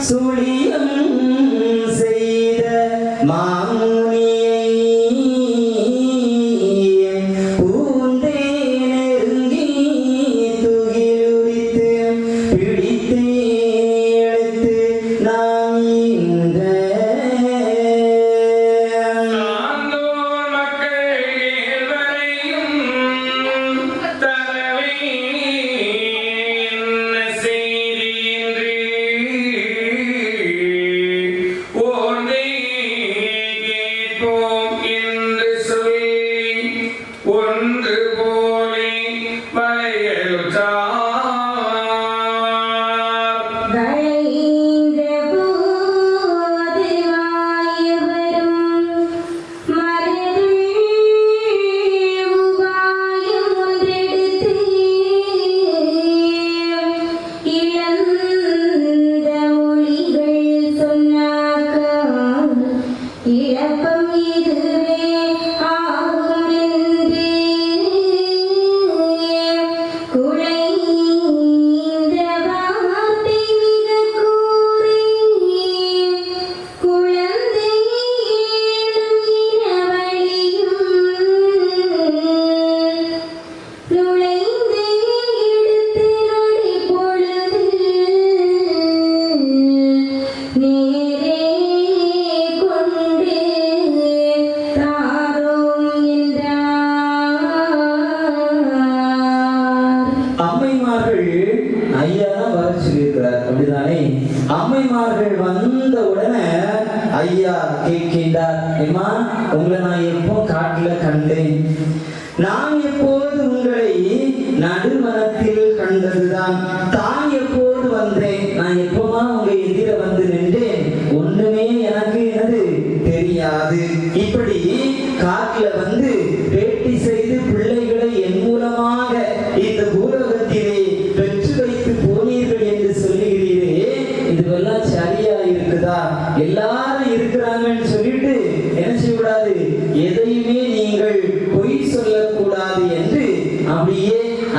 சுழியம் செய்த மா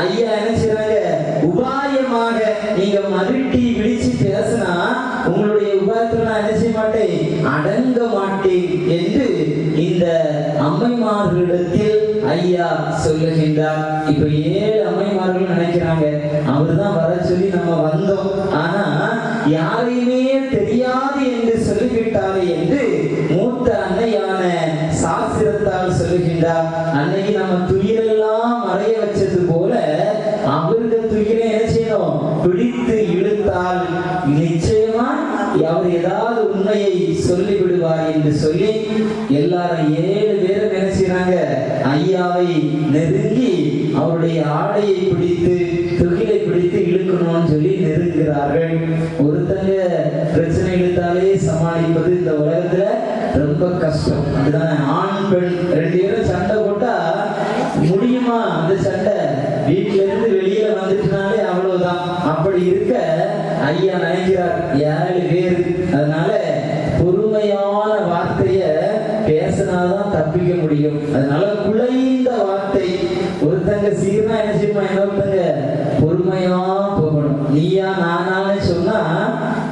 ஐயா என்ன செய்யறாங்க உபாயமாக நீங்க மறுட்டி விழிச்சு பேசினா உங்களுடைய உபாயத்துல நான் என்ன செய்ய மாட்டேன்? அடங்க மாட்டேன் என்று இந்த அம்மைமார்களிடத்தில் ஐயா சொல்லுகின்றார். இப்ப ஏழு அம்மைமார்கள் நினைக்கிறாங்க. அவருதான் வர சொல்லி நம்ம வந்தோம். ஆனா யாரையுமே தெரியாது என்று சொல்லிவிட்டாரே என்று மூத்த அன்னையான சாஸ்திரத்தால் சொல்லுகின்றார் அன்னைக்கு நம்ம துயிலெல்லாம் மறைய வச்சது போல அவருக்கு துயிலை என்ன செய்யணும்? பிடித்து இழுத்தால் நிச்சயமா அவர் ஏதாவது உண்மையை சொல்லி விடுவார் என்று சொல்லி எல்லாரும் ஏழு பேரும் என்ன செய்யறாங்க ஐயாவை நெருங்கி அவருடைய ஆடையை பிடித்து துகிலை பிடித்து இழுக்கணும்னு சொல்லி நெருங்குகிறார்கள். ஒருத்தங்க பிரச்சனை இருந்தாலே சமாளிப்பது இந்த உலகத்துல ரொம்ப கஷ்டம். அதுதானே ஆண் பெண் ரெண்டு பேரும் சண்டை போட்டா முடியுமா? அந்த சண்டை. வீட்டுல இருந்து வெளியில வந்துட்டுனாலே அவ்வளவுதான். அப்படி இருக்க ஐயா நினைக்கிறார் ஏழு பேர். அதனால பொறுமையான வார்த்தைய பேசினாதான் தப்பிக்க முடியும். அதனால குலைந்த வார்த்தை. ஒருத்தங்க சீர்னா என்ன செய்யுமா? இன்னொருத்தங்க பொறுமையா போகணும். நீயா நானான்னு சொன்னா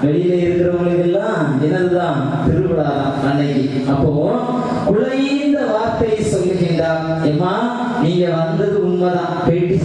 வெளியில இருக்கிறவங்களுக்கு தினம்தான் திருவிழா அன்னைக்கு. அப்போ குலைந்த வார்த்தை சொல்லுகின்றார் எம்மா நீங்க வந்தது உண்மைதான். பேட்டி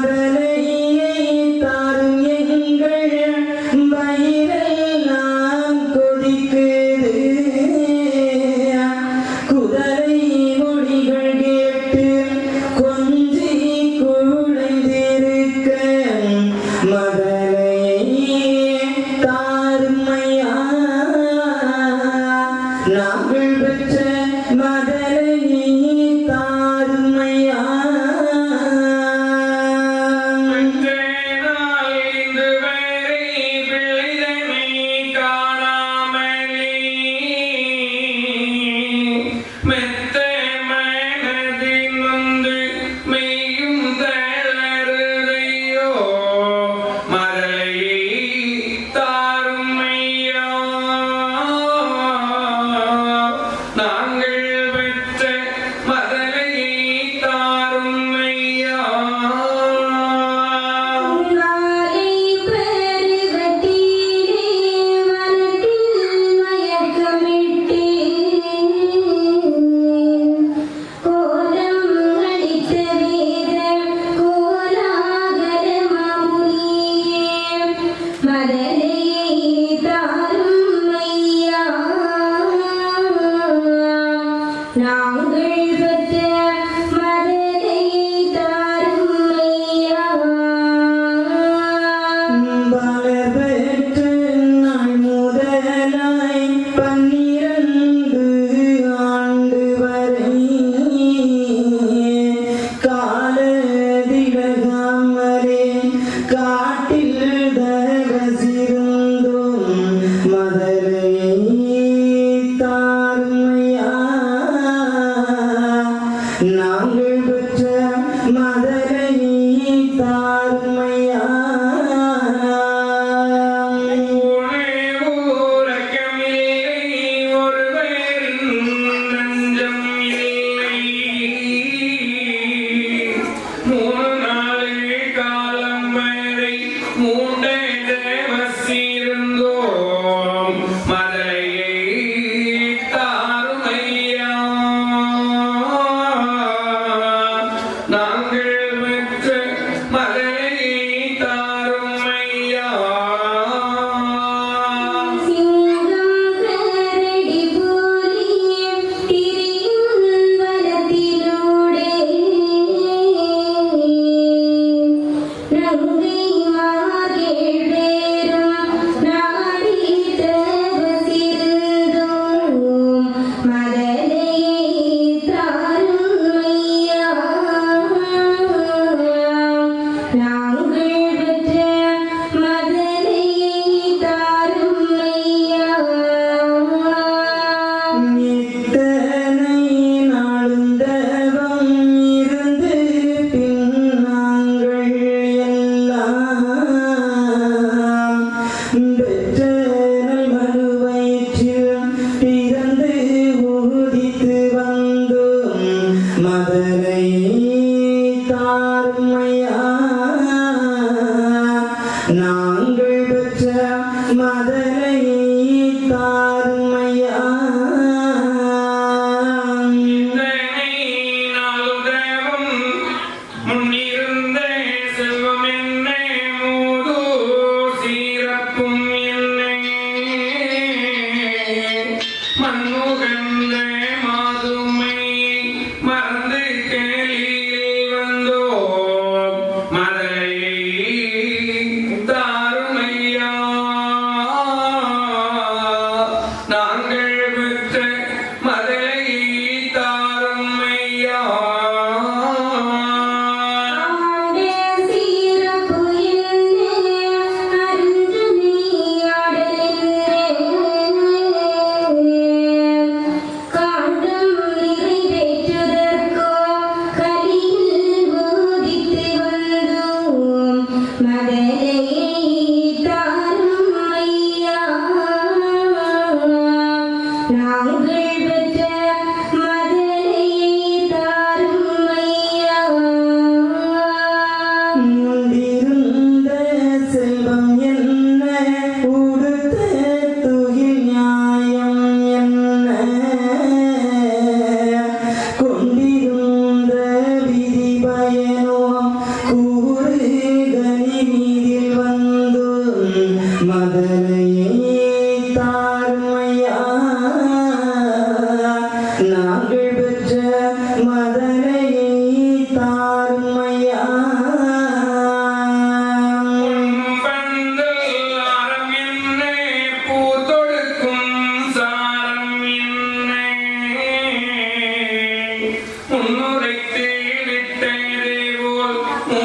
madre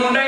ஒன்றை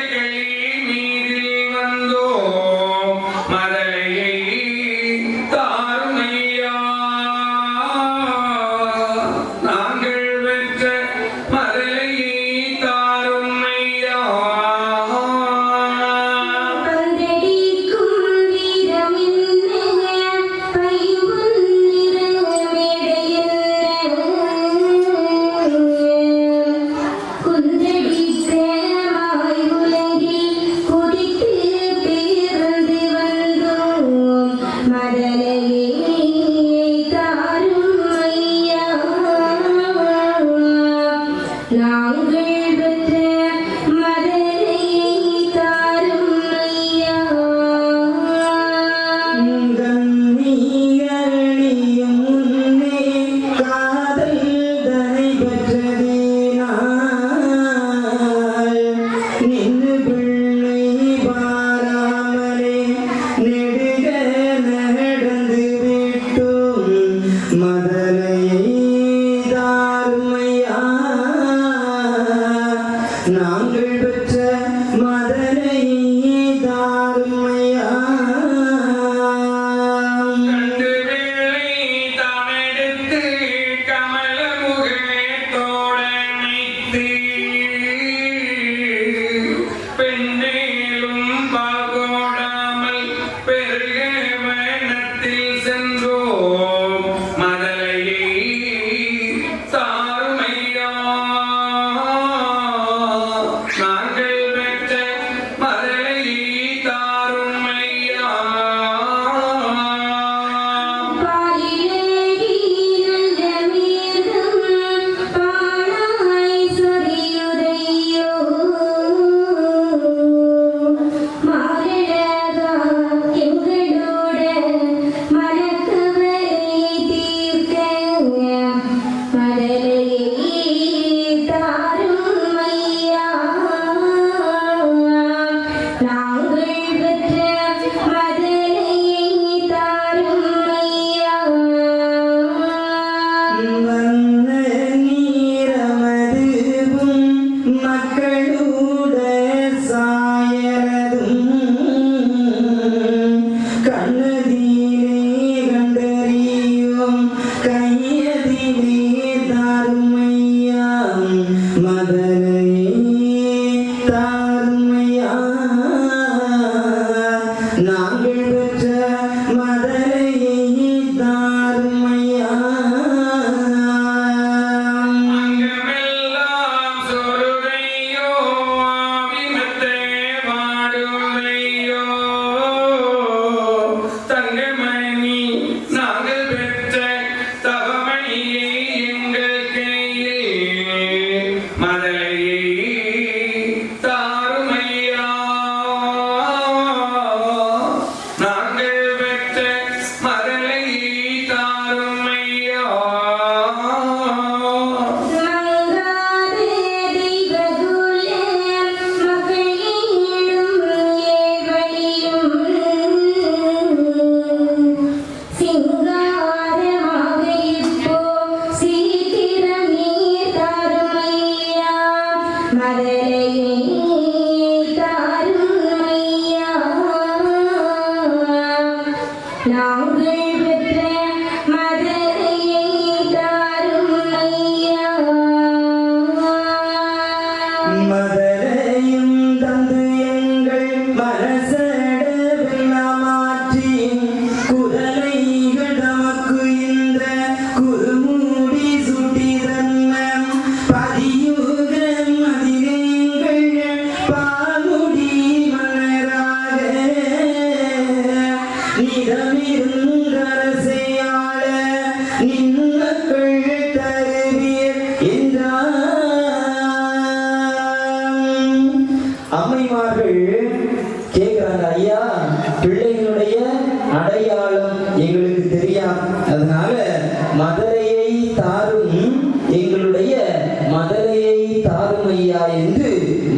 தாரும் ஐயா என்று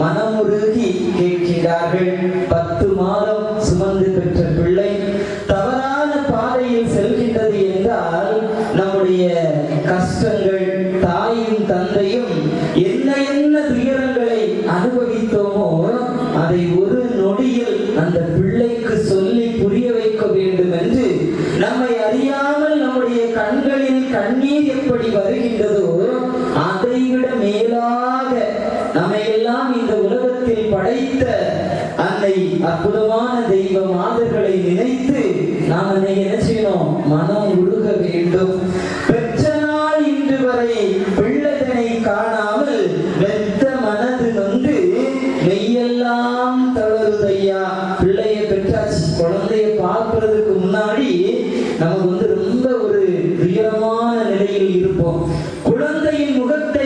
மனமுருகி கேட்கிறார்கள். பிள்ளைய பெற்றாச்சு குழந்தைய பார்க்கறதுக்கு முன்னாடி நமக்கு வந்து ரொம்ப ஒரு உயரமான நிலையில் இருப்போம். குழந்தையின் முகத்தை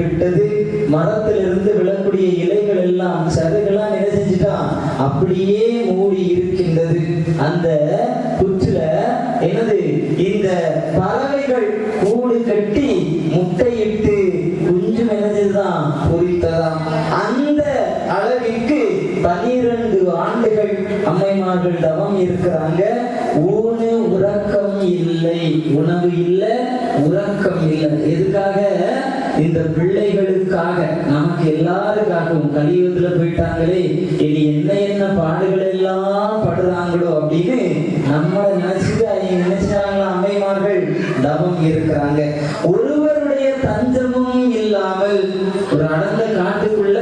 விட்டது. மரத்திலிருந்து விழக்கூடிய இலைகள் எல்லாம் சருகெல்லாம் என்ன செஞ்சுட்டான் அப்படியே மூடி இருக்கின்றது. அந்த புற்றுல என்னது? இந்த பறவைகள் கூடு கட்டி முட்டையிட்டு குஞ்சு என்னதுதான் பொறித்ததாம் அந்த அளவிற்கு பனிரெண்டு ஆண்டுகள் அம்மைமார்கள் தவம் இருக்கிறாங்க. இல்லை உணவு இல்லை உறக்கம் இல்லை. எதுக்காக? இந்த பிள்ளைகளுக்காக. நமக்கு எல்லாருக்காகவும் கலியுகத்துல போயிட்டாங்களே இனி என்ன என்ன பாடுகள் எல்லாம் படுறாங்களோ அப்படின்னு நம்மளை நினைச்சுட்டு அவங்க நினைச்சாங்களா அம்மைமார்கள்? தவம் இருக்கிறாங்க. ஒருவருடைய தஞ்சமும் இல்லாமல் ஒரு அடர்ந்த காட்டுக்குள்ள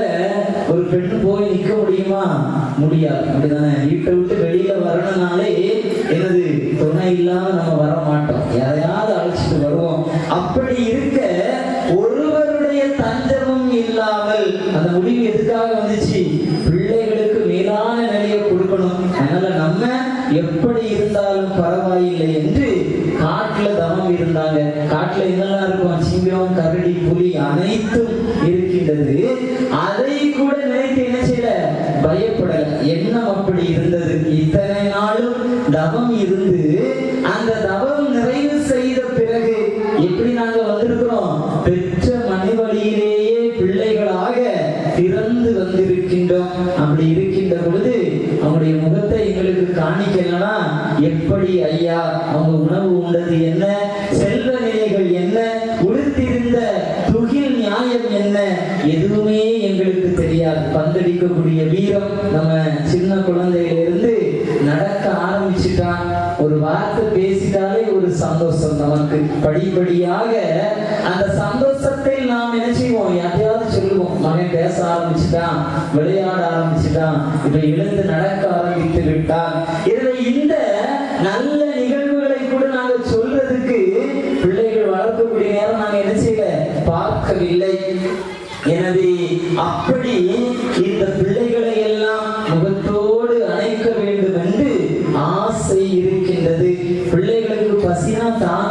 ஒரு பெண் போய் நிக்க முடியுமா? முடியாது. அப்படிதானே? வீட்டை விட்டு வரணும்னாலே எனது துணை இல்லாம நம்ம வர மாட்டோம் யாரையாவது அழைச்சிட்டு வருவோம். அப்படி இருக்க அவங்களுடைய முகத்தை எங்களுக்கு காணிக்கலனா எப்படி ஐயா அவங்க உணவு உண்டது என்ன? செல்வ நிலைகள் என்ன? உளுத்திருந்த துகில் நியாயம் என்ன? எதுவுமே எங்களுக்கு தெரியாது. பந்தடிக்கக்கூடிய வீரம் நம்ம சின்ன குழந்தையிலிருந்து நடக்க ஆரம்பிச்சுட்டான் ஒரு வார்த்தை பேசிட்டாலே ஒரு சந்தோஷம் நமக்கு. படிப்படியாக அந்த சந்தோஷத்தை நாம் என்ன செய்வோம்? யாரையாவது ஆரம்பிச்சுட்டான் விளையாட ஆரம்பிச்சுட்டான் இப்ப எழுந்து நடக்க ஆரம்பித்து விட்டான் இதுல இந்த நல்ல நிகழ்வுகளை கூட நாங்க சொல்றதுக்கு பிள்ளைகள் வளர்க்கக்கூடிய நேரம் நாங்க என்ன செய்யல? பார்க்கவில்லை. எனவே அப்படி இந்த பிள்ளைகளை எல்லாம் முகத்தோடு அணைக்க வேண்டும் என்று ஆசை இருக்கின்றது. பிள்ளைகளுக்கு பசினா தான்